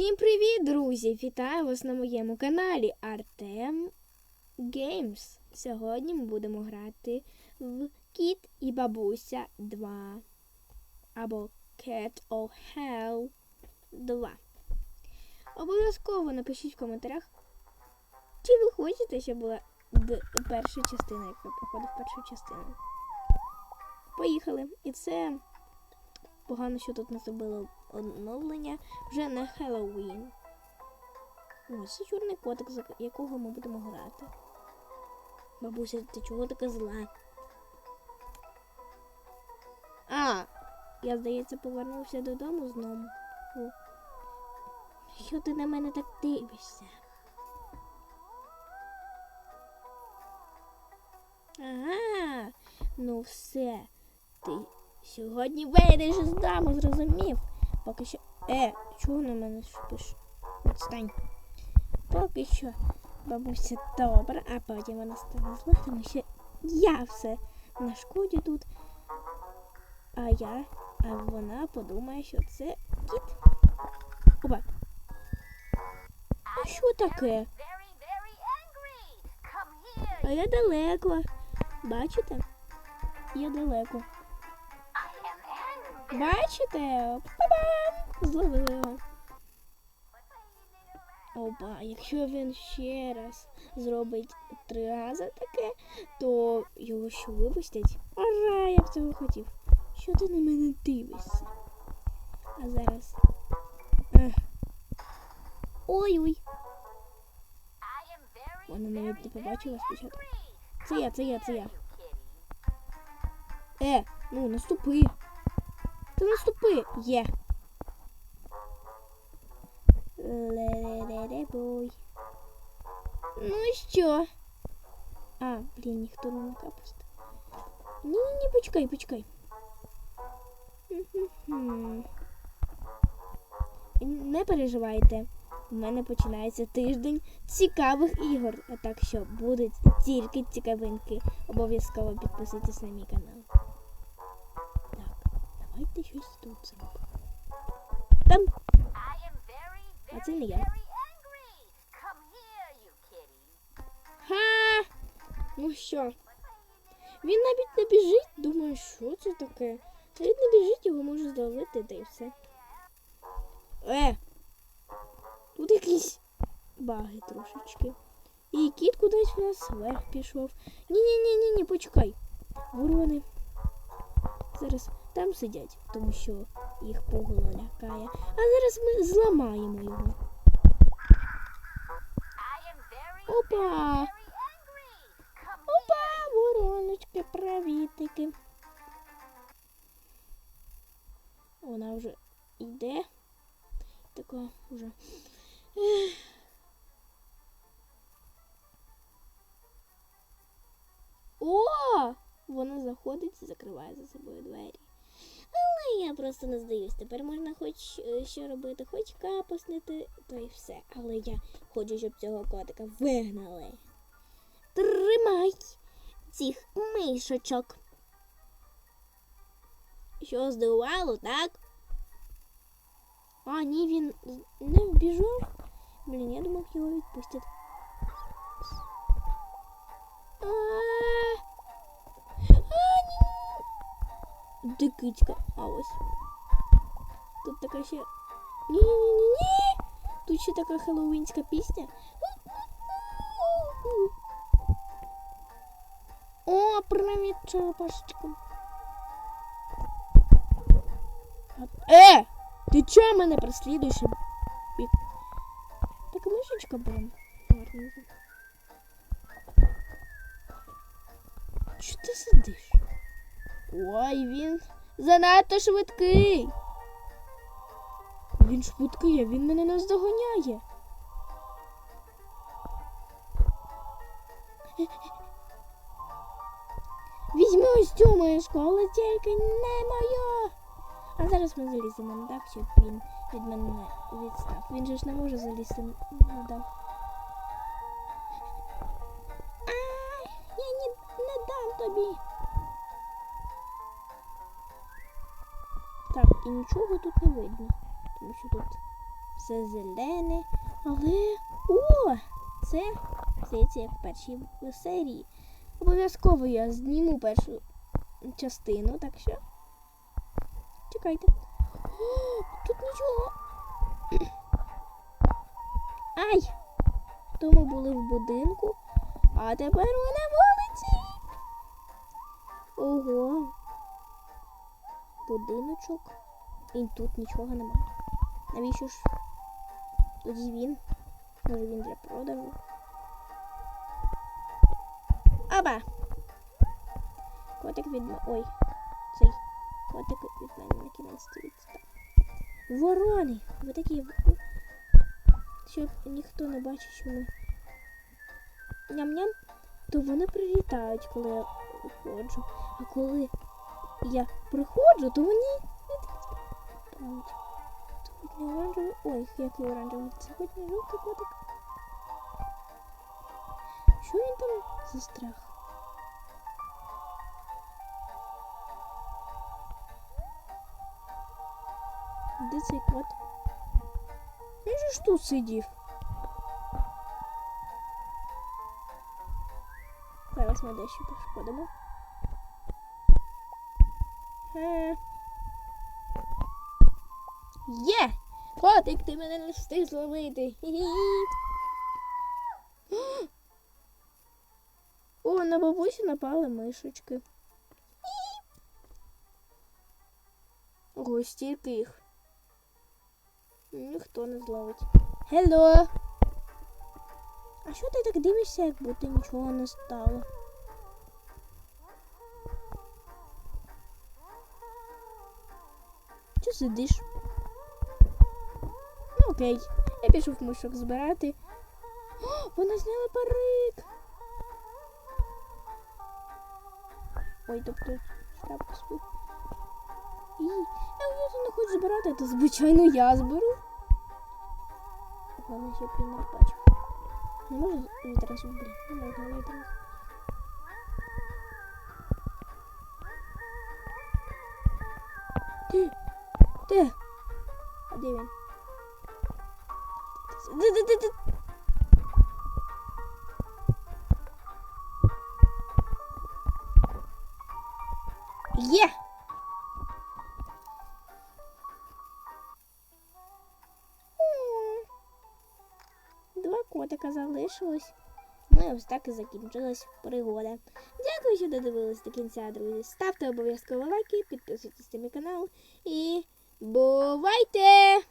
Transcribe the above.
Всім привіт, друзі! Вітаю вас на моєму каналі Артем Games. Сьогодні ми будемо грати в Кіт і Бабуся 2 або Cat of Hell 2. Обов'язково напишіть в коментарях, чи ви хочете, щоб була перша частина, як я проходив першу частину. Поїхали. І це погано, що тут не зробили оновлення вже на Хеллоуін. Ось чорний котик, за якого ми будемо грати. Бабуся, ти чого така зла? А, я, здається, повернувся додому знову. Що ти на мене так дивишся? Ага, ну все. Ти сьогодні вийдеш з дому, зрозумів? Поки що. Е, чого на мене шипиш? Відстань. Поки що бабуся добра, а потім вона стане зла, тому що я все нашкодю тут. А я, а вона подумає, що це кіт. Опа. А що таке? А я далеко. Бачите? Я далеко. Бачите? Па-бам! Зловили його. Опа, якщо він ще раз зробить три рази таке, то його що випустять? Ара, я б цього хотів. Що ти на мене дивишся? А зараз. Ой-ой. Вона навіть не побачила спочатку. Це я, це я, це я. Е, ну наступи. Та наступи. Є. Ле-ле-ле-бой. Ну і що? А, блін, ніхто не накапуст. Ні, ні, почекай, почекай. Не переживайте. У мене починається тиждень цікавих ігор. А так що будуть тільки цікавинки. Обов'язково підписуйтесь на мій канал. Давайте щось тут зробимо. Там, а це не я. Ха! Ну що? Він навіть не біжить, думаю, що це таке? Навіть не біжить, його можу зловити, та й все. Е! Тут якісь баги трошечки. І кіт кудись в нас вверх пішов. Ні-ні-ні, ні, почекай. Ворони. Зараз там сидять, тому що їх пугало лякає. А зараз ми зламаємо його. Опа! Опа, вороночки, привітики. Вона вже йде. Така вже. О! Вона заходить і закриває за собою двері. Але я просто не здаюсь. Тепер можна хоч е, що робити, хоч капоснити, то й все. Але я хочу, щоб цього котика вигнали. Тримай цих мишочок. Що здивувало, так? А, ні, він не вбіжав. Блін, я думав, його відпустять. Де? А ось. Тут така ще. Ні-ні-ні-ні. Тут ще така хеллоуінська пісня. О, привіт, чапашечка. Е! Ти чого мене преслідуєш? Бі- Так мишечка була гарненька. Чого ти сидиш? Ой, він занадто швидкий. Він швидкий, а він мене наздоганяє. Візьми ось цю мишку, але тільки не моя. А зараз ми заліземо на дах, щоб він від мене відстав. Він же ж не може залізти на дах. Ай, я не, не дам тобі. Так, і нічого тут не видно, тому що тут все зелене. Але. О! Це здається, як в першій серії. Обов'язково я зніму першу частину, так що. Чекайте. О, тут нічого. Ай! То ми були в будинку, а тепер ми на вулиці. Ого. Будиночок. І тут нічого нема. Навіщо ж тоді він? Може він для продажу? Аба! Котик від мене. Ой, цей котик від мене на кінець відстав. Ворони! Ви такі. Щоб ніхто не бачив, що ми ням-ням, то вони прилітають, коли я виходжу. А коли я приходжу, то вони не оранжевий. Ой, який оранжевий. Не жовтий котик. Що він там застряг? Де цей кот? Він же ж тут сидів. Зараз ми дещо пошкодимо. Е. Є! Котик, ти мене не встиг зловити. О, на бабусю напали мишечки. Ого, стільки їх. Ніхто не зловить. Хелло! А що ти так дивишся, як будто нічого не стало? Чого сидиш? Ну окей, я пішов мишок збирати. О, вона зняла парик. Ой, тобто шляпку свою. І я вже не хочу збирати, то звичайно я зберу. Головне, він не бачив. Не можу відразу, блін, не можна відразу. Де? А де він? Де. Два котика залишилось. Ну і ось так і закінчилась пригода. Дякую, що додивились до кінця, друзі. Ставте обов'язково лайки, підписуйтесь на мій канал і ぼわいて